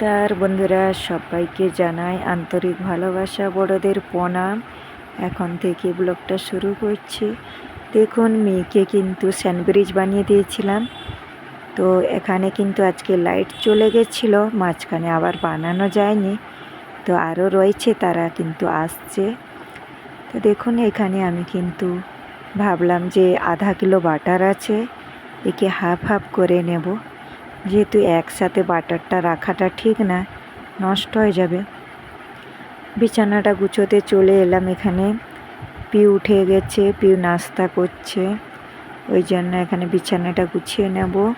নমস্কার বন্ধুরা, সবাইকে জানাই আন্তরিক ভালোবাসা বড়দের প্রণাম। এখন থেকে ব্লগটা শুরু করছি। দেখুন, মেয়েকে কিন্তু স্যান্ডব্রিজ বানিয়ে দিয়েছিলাম। তো এখানে কিন্তু আজকে লাইট চলে গেছিল, মাঝখানে আবার বানানো যায়নি। তো আরও রয়েছে, তারা কিন্তু আসছে। তো দেখুন, এখানে আমি কিন্তু ভাবলাম যে আধা কিলো বাটার আছে, একে হাফ হাফ করে নেব। যেহেতু একসাথে বাটারটা রাখাটা ঠিক না, নষ্ট হয়ে যাবে। বিছানাটা গুছোতে চলে এলাম এখানে। পিউ উঠে গেছে, পিউ নাস্তা করছে। ওই জন্য এখানে বিছানাটা গুছিয়ে নেব।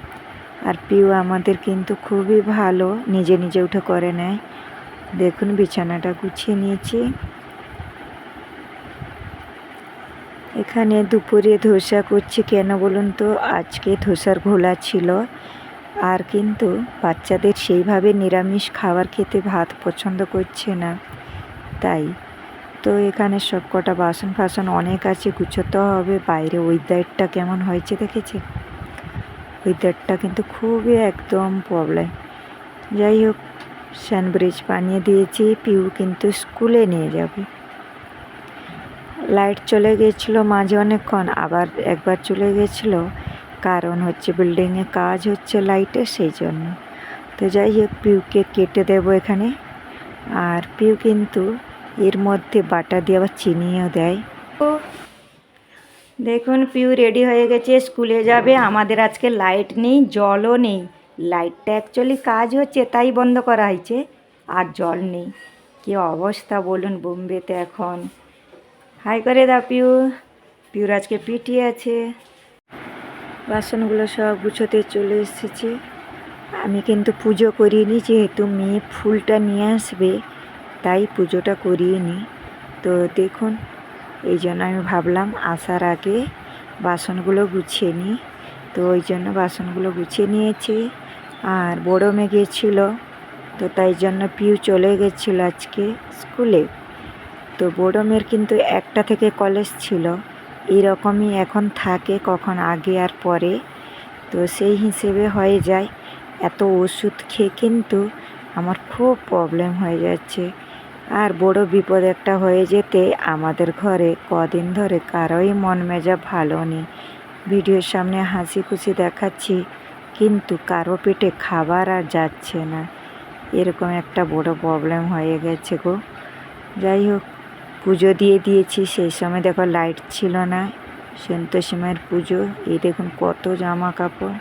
আর পিউ আমাদের কিন্তু খুবই ভালো, নিজে নিজে উঠে করে নেয়। দেখুন, বিছানাটা গুছিয়ে নিয়েছি। এখানে দুপুরে ধোসা করছি কেন বলুন তো? আজকে ধোসার ঘোলা ছিল। আর কিন্তু বাচ্চাদের সেইভাবে নিরামিষ খাবার খেতে ভাত পছন্দ করছে না। তাই তো এখানে সব কটা বাসন ফাসন অনেক আছে, গুছোতে হবে। বাইরে ওয়েদারটা কেমন হয়েছে দেখেছে? ওয়েদারটা কিন্তু খুবই একদম প্রবলেম যাই হোক স্যান্ডব্রিজ বানিয়ে দিয়েছি, পিউ কিন্তু স্কুলে নিয়ে যাবে। লাইট চলে গেছিল মাঝে অনেকক্ষণ, আবার একবার চলে গেছিল। কারণ হচ্ছে বিল্ডিংয়ে কাজ হচ্ছে লাইটের সেই জন্য। তো যাই হোক, পিউকে কেটে দেবো এখানে। আর পিউ কিন্তু এর মধ্যে বাটা দিয়ে আবার চিনিও দেয়। ও, দেখুন, পিউ রেডি হয়ে গেছে, স্কুলে যাবে। আমাদের আজকে লাইট নেই, জলও নেই। লাইটটা অ্যাকচুয়ালি কাজ হচ্ছে, তাই বন্ধ করা হয়েছে। আর জল নেই। কী অবস্থা বলুন বোম্বেতে এখন। হাই করে দা পিউ। পিউর আজকে পিটি আছে। বাসনগুলো সব গুছোতে চলে এসেছে। আমি কিন্তু পুজো করিনি, যেহেতু মেয়ে ফুলটা নিয়ে আসবে, তাই পুজোটা করিয়ে নি তো দেখুন, এই জন্য আমি ভাবলাম আসার আগে বাসনগুলো গুছিয়ে নিই। তো ওই জন্য বাসনগুলো গুছিয়ে নিয়েছি। আর বড়ো মেয়ে গিয়েছিল, তো তাই জন্য পিউ চলে গেছিল আজকে স্কুলে। তো বড়ো মেয়ের কিন্তু একটা থেকে কলেজ ছিল। এরকমই এখন থাকে, কখন আগে আর পরে। তো সেই হিসেবে হয়ে যায়। এত ওষুধ খেয়ে কিন্তু আমার খুব প্রবলেম হয়ে যাচ্ছে। আর বড় বিপদ একটা হয়ে যেতে আমাদের ঘরে কদিন ধরে কারোই মন মেজা ভালো নেই। ভিডিওর সামনে হাসি খুশি দেখাচ্ছি, কিন্তু কারও পেটে খাবার আর যাচ্ছে না। এরকম একটা বড় প্রবলেম হয়ে গেছে গো। যাই হোক পুজো দিয়ে দিয়েছি। সেই সময় দেখো লাইট ছিল না। সন্তোষীমায়ের পুজো। এই দেখুন কত জামা কাপড়।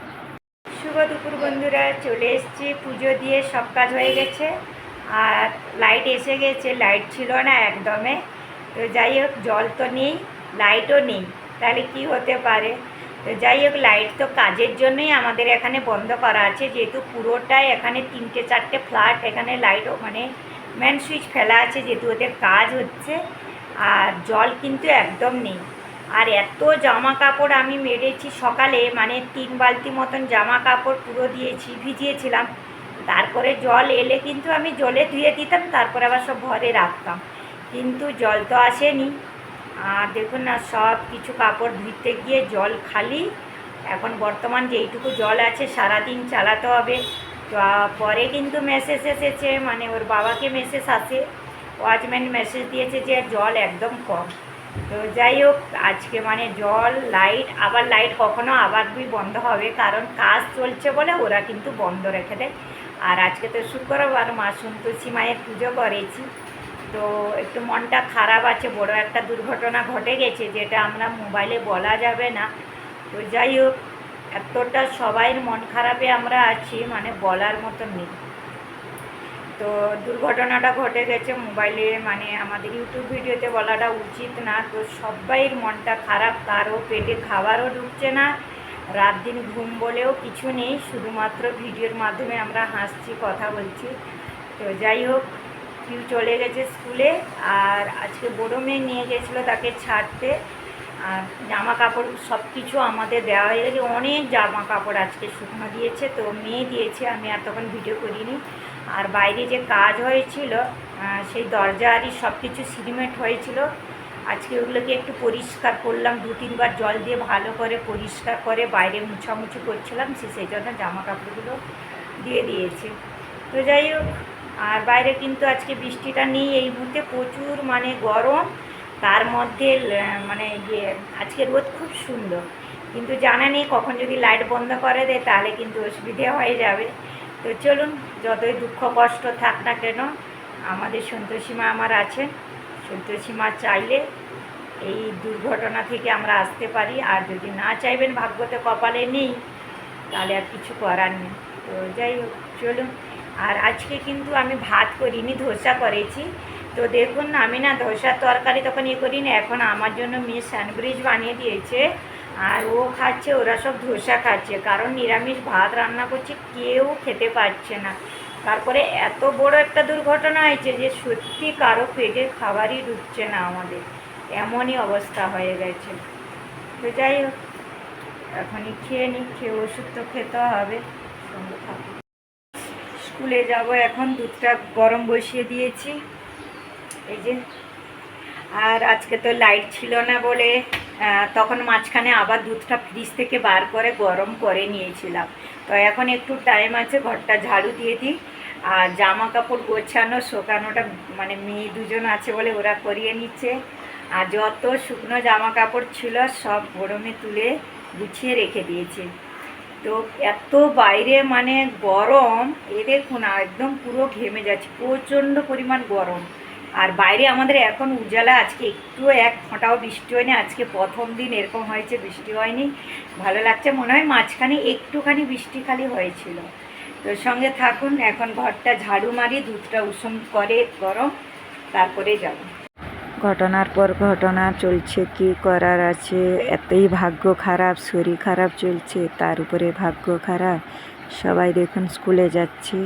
শুভ দুপুর বন্ধুরা, চলে এসেছি। পুজো দিয়ে সব কাজ হয়ে গেছে। আর লাইট এসে গেছে। লাইট ছিল না একদমে। তো যাই হোক, জল তো নেই লাইটও নেই। তাহলে কি হতে পারে? তো যাই হোক লাইট তো কাজের জন্যই আমাদের এখানে বন্ধ করা আছে। যেহেতু পুরোটাই এখানে তিনটে, চারটে ফ্ল্যাট এখানে লাইটও মানে ম্যান সুইচ ফেলা আছে, যেহেতু ওদের কাজ হচ্ছে, আর জল কিন্তু একদম নেই। আর এত জামা কাপড় আমি মেরেছি সকালে মানে তিন বালতি মতন জামা কাপড় পুরো দিয়েছি, ভিজিয়েছিলাম। তারপরে জল এলে কিন্তু আমি জলে ধুয়ে দিতাম, তারপরে আবার সব ঘরে রাখতাম। কিন্তু জল তো আসেনি। আর দেখুন না, সব কিছু কাপড় ধুইতে গিয়ে জল খালি। এখন বর্তমান যেইটুকু জল আছে, সারাদিন চালাতে হবে। পরে কিন্তু মেসেজ এসেছে মানে ওর বাবাকে মেসেজ আসে। ওয়াচম্যান মেসেজ দিয়েছে যে, জল একদম কম। তো যাই হোক, আজকে মানে জল লাইট আবার লাইট কখনো আবার দুই বন্ধ হবে, কারণ কাজ চলছে বলে ওরা কিন্তু বন্ধ রেখে দেয়। আর আজকে তো শুক্রবার, মা সন্তোষী মায়ের পুজো করেছি। তো একটু মনটা খারাপ আছে, বড় একটা দুর্ঘটনা ঘটে গেছে, যেটা আমরা মোবাইলে বলা যাবে না। তো যাই হোক, এতটা সবাই মন খারাপে আমরা আছি মানে বলার মতো নেই। তো দুর্ঘটনাটা ঘটে গেছে মোবাইলে মানে আমাদের ইউটিউব ভিডিওতে বলাটা উচিত না। তো সবাইয়ের মনটা খারাপ, কারও পেটে খাবারও ঢুকছে না। রাত দিন ঘুম বলেও কিছু নেই, শুধুমাত্র ভিডিওর মাধ্যমে আমরা হাসছি, কথা বলছি। তো যাই হোক, কেউ চলে গেছে স্কুলে, আর আজকে বড়ো মেয়ে নিয়ে গেছিল তাকে ছাড়তে। আর জামা কাপড় সব কিছু আমাদের দেওয়া হয়ে গেছে। অনেক জামা কাপড় আজকে শুকনো দিয়েছে, তো মেয়ে দিয়েছে, আমি আর তখন ভিডিও করিনি। আর বাইরে যে কাজ হয়েছিল সেই দরজা আরই সব কিছু সিমেন্ট হয়েছিল। আজকে ওগুলোকে একটু পরিষ্কার করলাম, দু তিনবার জল দিয়ে ভালো করে পরিষ্কার করে বাইরে মুছামুছি করছিলাম, সে সেই জন্য জামা কাপড়গুলো দিয়ে দিয়েছে। তো যাই হোক, আর বাইরে কিন্তু আজকে বৃষ্টিটা নেই। এই মুহূর্তে প্রচুর মানে গরম। তার মধ্যে মানে ইয়ে আজকে রোদ খুব সুন্দর। কিন্তু জানা নেই কখন যদি লাইট বন্ধ করে দেয়, তাহলে কিন্তু অসুবিধে হয়ে যাবে। তো চলুন, যতই দুঃখ, কষ্ট থাক না কেন, আমাদের সন্তোষীমা আমার আছেন। সন্তোষীমা চাইলে এই দুর্ঘটনা থেকে আমরা আসতে পারি। আর যদি না চাইবেন ভাগ্যতে কপালে নেই, তাহলে আর কিছু করার নেই। তো যাই হোক, চলুন। আর আজকে কিন্তু আমি ভাত করিনি, ধোসা করেছি। তো দেখুন আমি না ধোসার তরকারি তখন ইয়ে করিনি, এখন আমার জন্য মেয়ে স্যান্ডউইচ বানিয়ে দিয়েছে। আর ও খাচ্ছে, ওরা সব ধোসা খাচ্ছে, কারণ নিরামিষ ভাত রান্না করছে, কেউ খেতে পারছে না। তারপরে এত বড় একটা দুর্ঘটনা হয়েছে যে সত্যি কারও পেটে খাবারই ঢুকছে না আমাদের। এমনই অবস্থা হয়ে গেছে। তো যাই হোক, এখনই খেয়ে নিই, খেয়ে ওষুধ তো খেতে হবে, সঙ্গে স্কুলে যাব এখন, দুধটা গরম বসিয়ে দিয়েছি। এই যে। আর আজকে তো লাইট ছিল না বলে তখন মাঝখানে আবার দুধটা ফ্রিজ থেকে বার করে গরম করে নিয়েছিলাম। তো এখন একটু টাইম আছে, ঘরটা ঝাড়ু দিয়ে দিই। আর জামা কাপড় গোছানো, শোকানোটা মানে মেয়ে দুজন আছে বলে ওরা করিয়ে নিচ্ছে। আর যত শুকনো জামা কাপড় ছিল, সব গরমে তুলে গুছিয়ে রেখে দিয়েছে। তো এত বাইরে মানে গরম, এ দেখুন একদম পুরো ঘেমে যাচ্ছে, প্রচণ্ড পরিমাণ গরম। আর বাইরে আমাদের এখন উজালা, আজকে একটু এক ফোঁটাও বৃষ্টি হয়নি, আজকে প্রথম দিন এরকম হয়েছে, বৃষ্টি হয়নি। ভালো লাগছে, মনে হয় মাঝখানে একটুখানি বৃষ্টি খালি হয়েছিল। তো সঙ্গে থাকুন, এখন ঘরটা ঝাড়ু মারি, দুধটা উষুম করে গরম, তারপরে যাব। ঘটনার পর ঘটনা চলছে, কি করার আছে? এতই ভাগ্য খারাপ, শরীর খারাপ চলছে, তার উপরে ভাগ্য খারাপ। সবাই দেখুন, স্কুলে যাচ্ছে।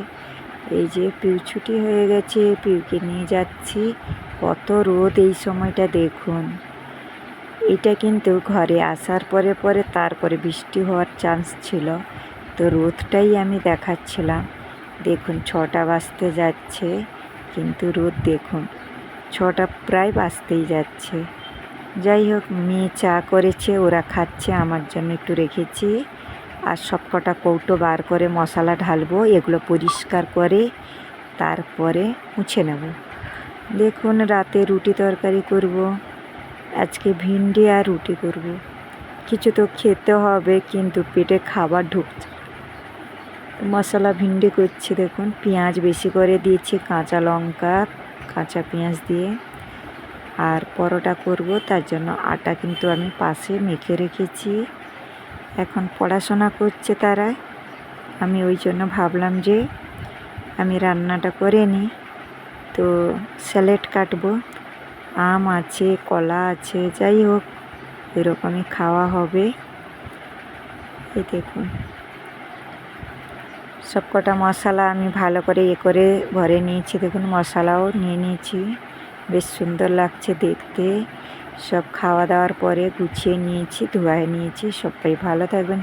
এই যে পিউ ছুটি হয়ে গেছে, পিউকে নিয়ে যাচ্ছি। কত রোদ এই সময়টা, দেখুন। এটা কিন্তু ঘরে আসার পরে পরে তারপরে বৃষ্টি হওয়ার চান্স ছিল। তো রোদটাই আমি দেখাচ্ছিলাম। দেখুন, ছটা বাজতে যাচ্ছে, কিন্তু রোদ দেখুন, ছটা প্রায় বাজতেই যাচ্ছে। যাই হোক, মেয়ে চা করেছে, ওরা খাচ্ছে, আমার জন্য একটু রেখেছি। আর সব কটা কৌটো বার করে মশলা ঢালবো, এগুলো পরিষ্কার করে তারপরে মুছে নেব। দেখুন, রাতে রুটি তরকারি করব, আজকে ভিন্ডি আর রুটি করব। কিছু তো খেতে হবে, কিন্তু পেটে খাবার ঢুকছে মশলা ভিন্ডি করছি, দেখুন, পেঁয়াজ বেশি করে দিয়েছি, কাঁচা লঙ্কা, কাঁচা পেঁয়াজ দিয়ে। আর পরোটা করব, তার জন্য আটা কিন্তু আমি পাশে মেখে রেখেছি। এখন পড়াশোনা করছে তারা। আমি ওই জন্য ভাবলাম যে আমি রান্নাটা করে নিই। তো স্যালেড কাটবো। আম আছে, কলা আছে, যাই হোক, এরকমই খাওয়া হবে। এই দেখুন। সবকটা মশলা আমি ভালো করে এ করে ভরে নিয়েছি। দেখুন, মশলাও নিয়ে নিয়েছি। বেশ সুন্দর লাগছে দেখতে। সব খাওয়া দাওয়ার পরে গুছিয়ে নিয়েছি ধোয়া নিয়েছি সবাই ভালো থাকবেন।